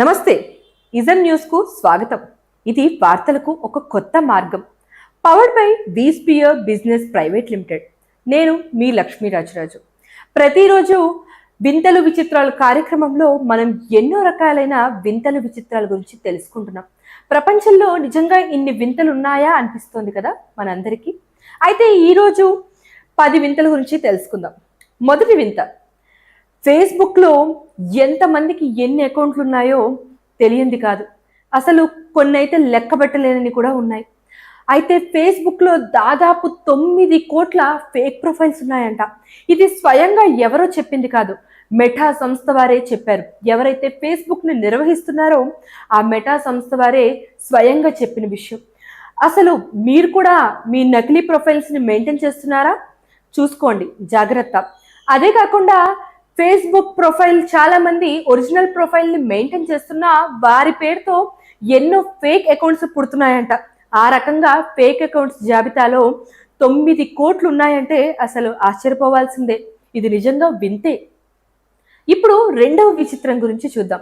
నమస్తే. ఇజన్ న్యూస్కు స్వాగతం. ఇది వార్తలకు ఒక కొత్త మార్గం. Powered by వీస్పియర్ business private limited. నేను మీ లక్ష్మీరాజరాజు ప్రతిరోజు వింతలు విచిత్రాలు కార్యక్రమంలో మనం ఎన్నో రకాలైన వింతలు విచిత్రాల గురించి తెలుసుకుంటున్నాం. ప్రపంచంలో నిజంగా ఇన్ని వింతలు ఉన్నాయా అనిపిస్తోంది కదా మనందరికీ. అయితే ఈరోజు పది వింతల గురించి తెలుసుకుందాం. మొదటి వింత. ఫేస్బుక్లో ఎంతమందికి ఎన్ని అకౌంట్లు ఉన్నాయో తెలియంది కాదు. అసలు కొన్ని అయితే లెక్క పెట్టలేనని కూడా ఉన్నాయి. అయితే ఫేస్బుక్లో దాదాపు తొమ్మిది కోట్ల ఫేక్ ప్రొఫైల్స్ ఉన్నాయంట. ఇది స్వయంగా ఎవరో చెప్పింది కాదు. మెటా సంస్థ వారే చెప్పారు. ఎవరైతే ఫేస్బుక్ని నిర్వహిస్తున్నారో ఆ మెటా సంస్థ వారే స్వయంగా చెప్పిన విషయం. అసలు మీరు కూడా మీ నకిలీ ప్రొఫైల్స్ని మెయింటైన్ చేస్తున్నారా? చూసుకోండి జాగ్రత్త. అదే కాకుండా ఫేస్బుక్ ప్రొఫైల్ చాలా మంది ఒరిజినల్ ప్రొఫైల్ని మెయింటైన్ చేస్తున్న వారి పేరుతో ఎన్నో ఫేక్ అకౌంట్స్ పుడుతున్నాయంట. ఆ రకంగా ఫేక్ అకౌంట్స్ జాబితాలో తొమ్మిది కోట్లు ఉన్నాయంటే అసలు ఆశ్చర్యపోవాల్సిందే. ఇది నిజంగా వింతే. ఇప్పుడు రెండవ విచిత్రం గురించి చూద్దాం.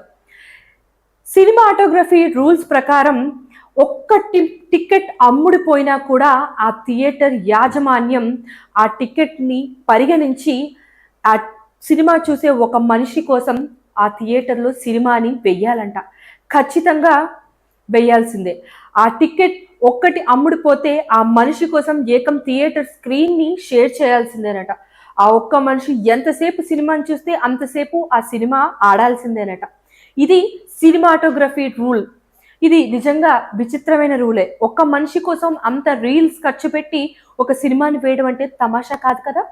సినిమాటోగ్రఫీ రూల్స్ ప్రకారం ఒక్క టి- టికెట్ అమ్ముడిపోయినా కూడా ఆ థియేటర్ యాజమాన్యం ఆ టికెట్ని పరిగణించి ఆ సినిమా చూసే ఒక మనిషి కోసం ఆ థియేటర్లో సినిమాని వెయ్యాలంట. ఖచ్చితంగా వెయ్యాల్సిందే. ఆ టికెట్ ఒక్కటి అమ్ముడిపోతే ఆ మనిషి కోసం ఏకం థియేటర్ స్క్రీన్ని షేర్ చేయాల్సిందేనట. ఆ ఒక్క మనిషి ఎంతసేపు సినిమాని చూస్తే అంతసేపు ఆ సినిమా ఆడాల్సిందేనట. ఇది సినిమాటోగ్రఫీ రూల్. ఇది నిజంగా విచిత్రమైన రూలే. ఒక్క మనిషి కోసం అంత రీల్స్ ఖర్చు పెట్టి ఒక సినిమాని వేయడం అంటే తమాషా కాదు కదా?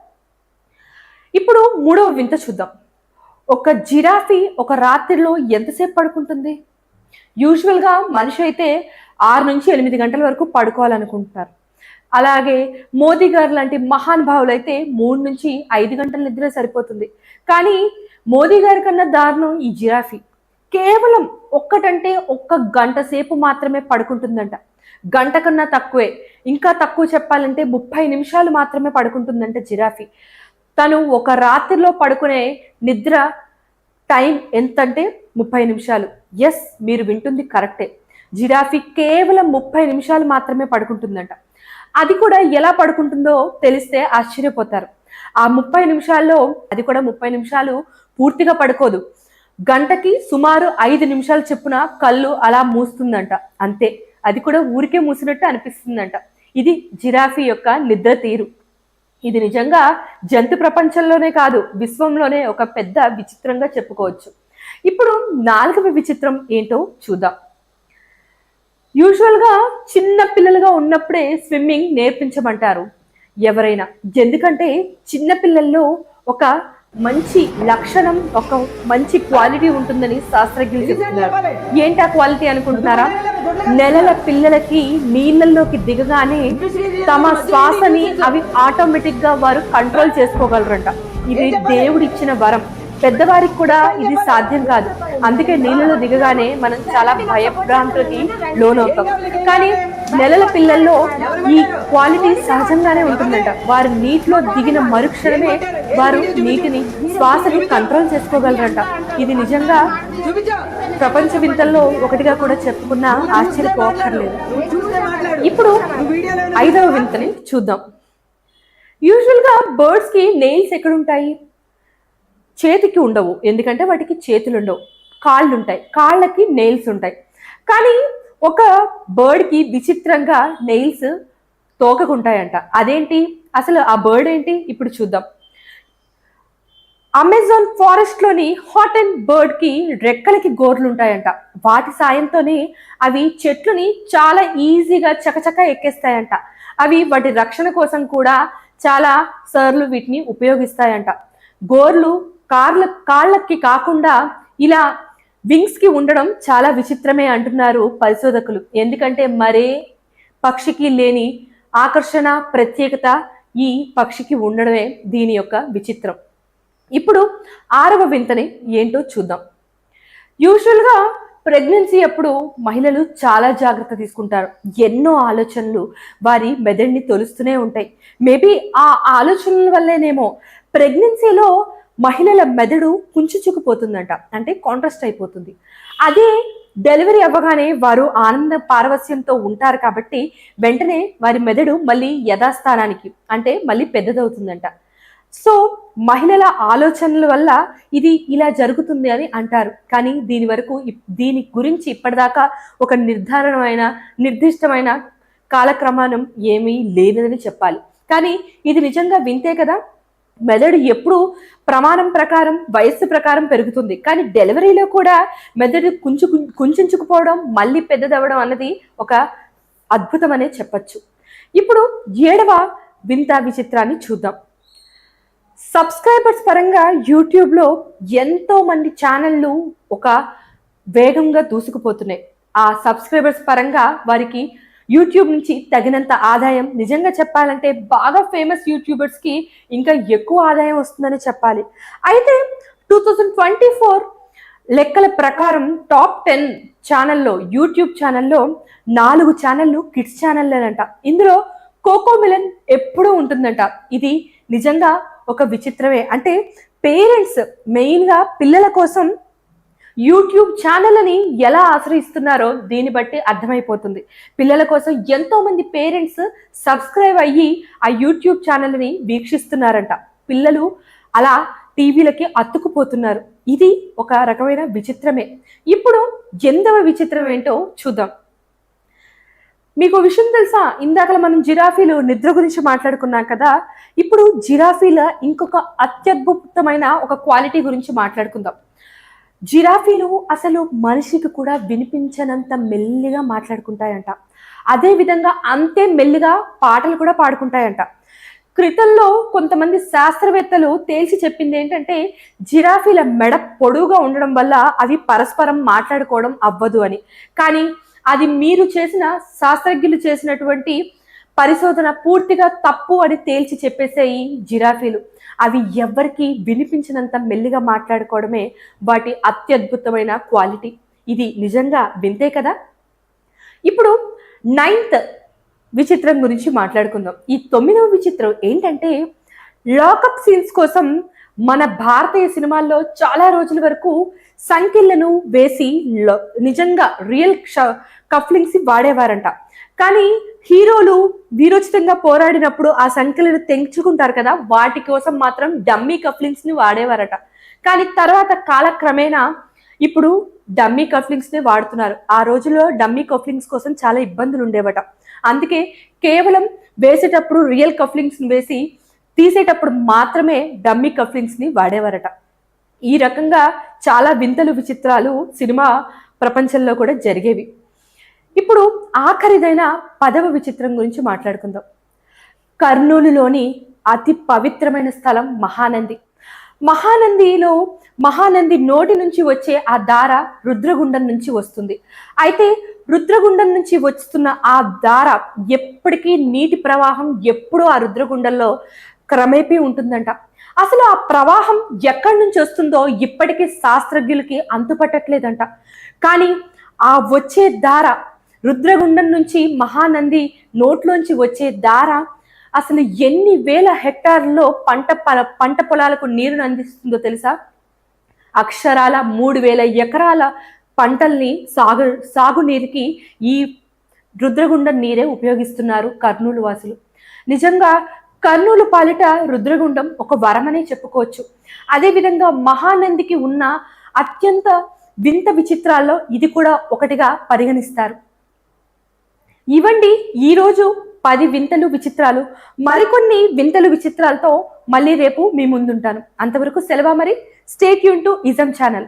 ఇప్పుడు మూడవ వింత చూద్దాం. ఒక జిరాఫీ ఒక రాత్రిలో ఎంతసేపు పడుకుంటుంది? యూజువల్గా మనిషి అయితే ఆరు నుంచి ఎనిమిది గంటల వరకు పడుకోవాలనుకుంటారు. అలాగే మోదీ గారు లాంటి మహానుభావులు అయితే మూడు నుంచి ఐదు గంటల నిద్ర సరిపోతుంది. కానీ మోదీ గారి కన్నా దారుణం ఈ జిరాఫీ. కేవలం ఒక్కటంటే ఒక్క గంట సేపు మాత్రమే పడుకుంటుందంట. గంట కన్నా తక్కువే. ఇంకా తక్కువ చెప్పాలంటే ముప్పై నిమిషాలు మాత్రమే పడుకుంటుందంట జిరాఫీ. తను ఒక రాత్రిలో పడుకునే నిద్ర టైం ఎంతంటే ముప్పై నిమిషాలు. ఎస్ మీరు వింటుంది కరెక్టే. జిరాఫీ కేవలం ముప్పై నిమిషాలు మాత్రమే పడుకుంటుందంట. అది కూడా ఎలా పడుకుంటుందో తెలిస్తే ఆశ్చర్యపోతారు. ఆ ముప్పై నిమిషాల్లో అది కూడా ముప్పై నిమిషాలు పూర్తిగా పడుకోదు. గంటకి సుమారు ఐదు నిమిషాలు చెప్పున కళ్ళు అలా మూస్తుందంట. అంతే. అది కూడా ఊరికే మూసినట్టు అనిపిస్తుందంట. ఇది జిరాఫీ యొక్క నిద్ర తీరు. ఇది నిజంగా జంతు ప్రపంచంలోనే కాదు విశ్వంలోనే ఒక పెద్ద విచిత్రంగా చెప్పుకోవచ్చు. ఇప్పుడు నాలుగవ విచిత్రం ఏంటో చూద్దాం. యూజువల్గా చిన్న పిల్లలుగా ఉన్నప్పుడే స్విమ్మింగ్ నేర్పించమంటారు. ఎవరైనా ఎందుకంటే చిన్న పిల్లల్లో ఒక మంచి లక్షణం ఒక మంచి క్వాలిటీ ఉంటుందని శాస్త్రజ్ఞులు చెప్తున్నారు. ఏంటి ఆ క్వాలిటీ అనుకుంటున్నారా? నెలల పిల్లలకి నీళ్ళల్లోకి దిగగానే తమ శ్వాసని అవి ఆటోమేటిక్గా వారు కంట్రోల్ చేసుకోగలరంట. ఇది దేవుడిచ్చిన వరం. పెద్దవారికి కూడా ఇది సాధ్యం కాదు. అందుకే నీళ్ళలో దిగగానే మనం చాలా భయభ్రాంతులకి లోనవుతాం. కానీ నెలల పిల్లల్లో ఈ క్వాలిటీ సహజంగానే ఉంటుందంట. వారు నీటిలో దిగిన మరుక్షణమే వారు నీటిని శ్వాసని కంట్రోల్ చేసుకోగలరంట. ఇది నిజంగా ప్రపంచ వింతల్లో ఒకటిగా కూడా చెప్పుకున్న ఆశ్చర్యపోకర్లేదు ఇప్పుడు ఐదవ వింతని చూద్దాం. యూజువల్గా బర్డ్స్కి నెయిల్స్ ఎక్కడుంటాయి? చేతికి ఉండవు. ఎందుకంటే వాటికి చేతులు ఉండవు కాళ్ళు ఉంటాయి కాళ్ళకి నెయిల్స్ ఉంటాయి. కానీ ఒక బర్డ్కి విచిత్రంగా నెయిల్స్ తోకకుంటాయంట. అదేంటి? అసలు ఆ బర్డ్ ఏంటి? ఇప్పుడు చూద్దాం. అమెజాన్ ఫారెస్ట్లోని హాట్ అండ్ బర్డ్కి రెక్కలకి గోర్లు ఉంటాయంట వాటి సాయంతోనే అవి చెట్లుని చాలా ఈజీగా చకచక ఎక్కేస్తాయంట. అవి వాటి రక్షణ కోసం కూడా చాలా సార్లు వీటిని ఉపయోగిస్తాయంట. గోర్లు కార్ల కాళ్ళకి కాకుండా ఇలా వింగ్స్కి ఉండడం చాలా విచిత్రమే అంటున్నారు పరిశోధకులు. ఎందుకంటే మరే పక్షికి లేని ఆకర్షణ ప్రత్యేకత ఈ పక్షికి ఉండడమే దీని యొక్క విచిత్రం. ఇప్పుడు ఆరవ వింతని ఏంటో చూద్దాం. యూజువల్గా ప్రెగ్నెన్సీ అప్పుడు మహిళలు చాలా జాగ్రత్త తీసుకుంటారు. ఎన్నో ఆలోచనలు వారి మెదడుని తొలుస్తూనే ఉంటాయి. మేబీ ఆ ఆలోచనల వల్లేనేమో ప్రెగ్నెన్సీలో మహిళల మెదడు కుంచుచుకుపోతుందంట. అంటే కాంట్రాస్ట్ అయిపోతుంది. అదే డెలివరీ అవ్వగానే వారు ఆనంద పారవస్యంతో ఉంటారు కాబట్టి వెంటనే వారి మెదడు మళ్ళీ యథాస్థానానికి అంటే మళ్ళీ పెద్దదవుతుందంట. సో మహిళల ఆలోచనల వల్ల ఇది ఇలా జరుగుతుంది అని అంటారు. కానీ దీని వరకు దీని గురించి ఇప్పటిదాకా ఒక నిర్ధారణమైన నిర్దిష్టమైన కాలక్రమానం ఏమీ లేదని చెప్పాలి. కానీ ఇది నిజంగా వింతే కదా? మెదడు ఎప్పుడు ప్రమాణం ప్రకారం వయస్సు ప్రకారం పెరుగుతుంది. కానీ డెలివరీలో కూడా మెదడు కుంచు కుంచుకుపోవడం మళ్ళీ పెద్దదవ్వడం అన్నది ఒక అద్భుతం అనే చెప్పచ్చు. ఇప్పుడు ఏడవ వింత విచిత్రాన్ని చూద్దాం. సబ్స్క్రైబర్స్ పరంగా యూట్యూబ్లో ఎంతో మంది ఛానళ్ళు ఒక వేగంగా దూసుకుపోతున్నాయి. ఆ సబ్స్క్రైబర్స్ పరంగా వారికి యూట్యూబ్ నుంచి తగినంత ఆదాయం. నిజంగా చెప్పాలంటే బాగా ఫేమస్ యూట్యూబర్స్కి ఇంకా ఎక్కువ ఆదాయం వస్తుందని చెప్పాలి. అయితే టూ థౌజండ్ ట్వంటీ ఫోర్ లెక్కల ప్రకారం టాప్ టెన్ ఛానల్లో యూట్యూబ్ ఛానల్లో నాలుగు ఛానళ్ళు కిడ్స్ ఛానల్లేనంట ఇందులో కోకో మిలన్ ఎప్పుడూ ఉంటుందంట. ఇది నిజంగా ఒక విచిత్రమే. అంటే పేరెంట్స్ మెయిన్గా పిల్లల కోసం యూట్యూబ్ ఛానల్ని ఎలా ఆశ్రయిస్తున్నారో దీన్ని బట్టి అర్థమైపోతుంది. పిల్లల కోసం ఎంతో మంది పేరెంట్స్ సబ్స్క్రైబ్ అయ్యి ఆ యూట్యూబ్ ఛానల్ని వీక్షిస్తున్నారంట. పిల్లలు అలా టీవీలకి అతుక్కుపోతున్నారు. ఇది ఒక రకమైన విచిత్రమే. ఇప్పుడు ఎందవ విచిత్రం ఏంటో చూద్దాం. మీకు విషయం తెలుసా? ఇందాక మనం జిరాఫీలు నిద్ర గురించి మాట్లాడుకున్నాం కదా? ఇప్పుడు జిరాఫీల ఇంకొక అత్యద్భుతమైన ఒక క్వాలిటీ గురించి మాట్లాడుకుందాం. జిరాఫీలు అసలు మనిషికి కూడా వినిపించనంత మెల్లిగా మాట్లాడుకుంటాయంట. అదేవిధంగా అంతే మెల్లిగా పాటలు కూడా పాడుకుంటాయంట. క్రితంలో కొంతమంది శాస్త్రవేత్తలు తేల్చి చెప్పింది ఏంటంటే జిరాఫీల మెడ పొడువుగా ఉండడం వల్ల అవి పరస్పరం మాట్లాడుకోవడం అవ్వదు అని. కానీ అది మీరు చేసిన శాస్త్రజ్ఞులు చేసినటువంటి పరిశోధన పూర్తిగా తప్పు అని తేల్చి చెప్పేసే ఈ జిరాఫీలు. అవి ఎవరికీ వినిపించినంత మెల్లిగా మాట్లాడుకోవడమే వాటి అత్యద్భుతమైన క్వాలిటీ. ఇది నిజంగా వింతే కదా? ఇప్పుడు నైన్త్ విచిత్రం గురించి మాట్లాడుకుందాం. ఈ తొమ్మిదవ విచిత్రం ఏంటంటే లాకప్ సీన్స్ కోసం మన భారతీయ సినిమాల్లో చాలా రోజుల వరకు సంఖ్యలను వేసి లో- నిజంగా రియల్ కఫ్లింగ్స్ వాడేవారంట. కానీ హీరోలు వీరోచితంగా పోరాడినప్పుడు ఆ సంఖ్యలను తెంచుకుంటారు కదా? వాటి కోసం మాత్రం డమ్మీ కప్లింగ్స్ని వాడేవారట. కానీ తర్వాత కాలక్రమేణా ఇప్పుడు డమ్మీ కఫ్లింగ్స్ని వాడుతున్నారు. ఆ రోజుల్లో డమ్మీ కఫ్లింగ్స్ కోసం చాలా ఇబ్బందులు ఉండేవట. అందుకే కేవలం వేసేటప్పుడు రియల్ కఫ్లింగ్స్ని వేసి తీసేటప్పుడు మాత్రమే డమ్మీ కఫ్లింగ్స్ని వాడేవారట. ఈ రకంగా చాలా వింతలు విచిత్రాలు సినిమా ప్రపంచంలో కూడా జరిగేవి. ఇప్పుడు ఆఖరిదైన పదవ విచిత్రం గురించి మాట్లాడుకుందాం. కర్నూలులోని అతి పవిత్రమైన స్థలం మహానంది. మహానందిలో మహానంది నోటి నుంచి వచ్చే ఆ దార రుద్రగుండం నుంచి వస్తుంది. అయితే రుద్రగుండం నుంచి వస్తున్న ఆ దార ఎప్పటికీ నీటి ప్రవాహం ఎప్పుడూ ఆ రుద్రగుండంలో క్రమేపీ ఉంటుందంట. అసలు ఆ ప్రవాహం ఎక్కడి నుంచి వస్తుందో ఇప్పటికీ శాస్త్రజ్ఞులకి అంతుపట్టట్లేదంట. కానీ ఆ వచ్చే దార రుద్రగుండం నుంచి మహానంది నోట్లోంచి వచ్చే దార అసలు ఎన్ని వేల హెక్టార్లలో పంట ప- పంట పొలాలకు నీరుని అందిస్తుందో తెలుసా? అక్షరాల మూడు వేల ఎకరాల పంటల్ని సాగు సాగునీరుకి ఈ రుద్రగుండం నీరే ఉపయోగిస్తున్నారు కర్నూలు వాసులు. నిజంగా కర్నూలు పాలిట రుద్రగుండం ఒక వరమనే చెప్పుకోవచ్చు. అదేవిధంగా మహానందికి ఉన్న అత్యంత వింత విచిత్రాల్లో ఇది కూడా ఒకటిగా పరిగణిస్తారు. ఇవండి ఈరోజు పది వింతలు విచిత్రాలు మరికొన్ని వింతలు విచిత్రాలతో మళ్ళీ రేపు మీ ముందుంటాను. అంతవరకు సెలవు మరి? State Yoon to ism channel.